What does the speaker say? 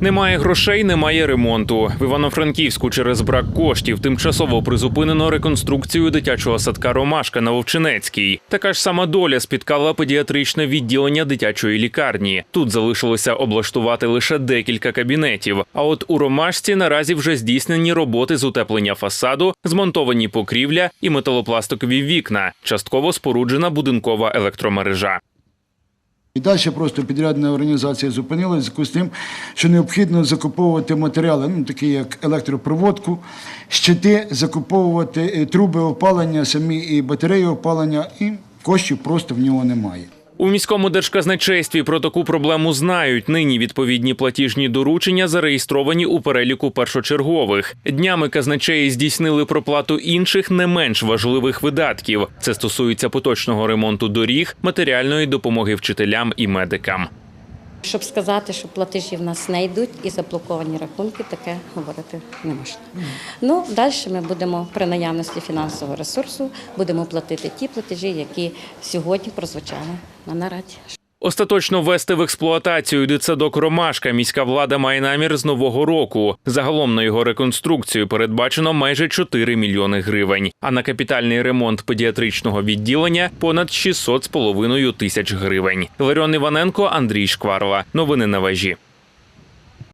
Немає грошей, немає ремонту. В Івано-Франківську через брак коштів тимчасово призупинено реконструкцію дитячого садка Ромашка на Вовчинецькій. Така ж сама доля спіткала педіатричне відділення дитячої лікарні. Тут залишилося облаштувати лише декілька кабінетів. А от у Ромашці наразі вже здійснені роботи з утеплення фасаду, змонтовані покрівля і металопластикові вікна. Частково споруджена будинкова електромережа. І далі просто підрядна організація зупинилася в зв'язку з тим, що необхідно закуповувати матеріали, ну такі як електропроводку, щити, закуповувати е, труби опалення, самі і батареї опалення, і коштів просто в нього немає. У міському держказначействі про таку проблему знають. Нині відповідні платіжні доручення зареєстровані у переліку першочергових. Днями казначеї здійснили проплату інших не менш важливих видатків. Це стосується поточного ремонту доріг, матеріальної допомоги вчителям і медикам. Щоб сказати, що платежі в нас не йдуть і заблоковані рахунки, таке говорити не можна. Ну, далі ми будемо при наявності фінансового ресурсу будемо платити ті платежі, які сьогодні прозвучали на нараді. Остаточно ввести в експлуатацію дитсадок Ромашка міська влада має намір з нового року. Загалом на його реконструкцію передбачено майже 4 мільйони гривень. А на капітальний ремонт педіатричного відділення понад 600 з половиною тисяч гривень. Ларіон Іваненко, Андрій Шкварла. Новини на вежі.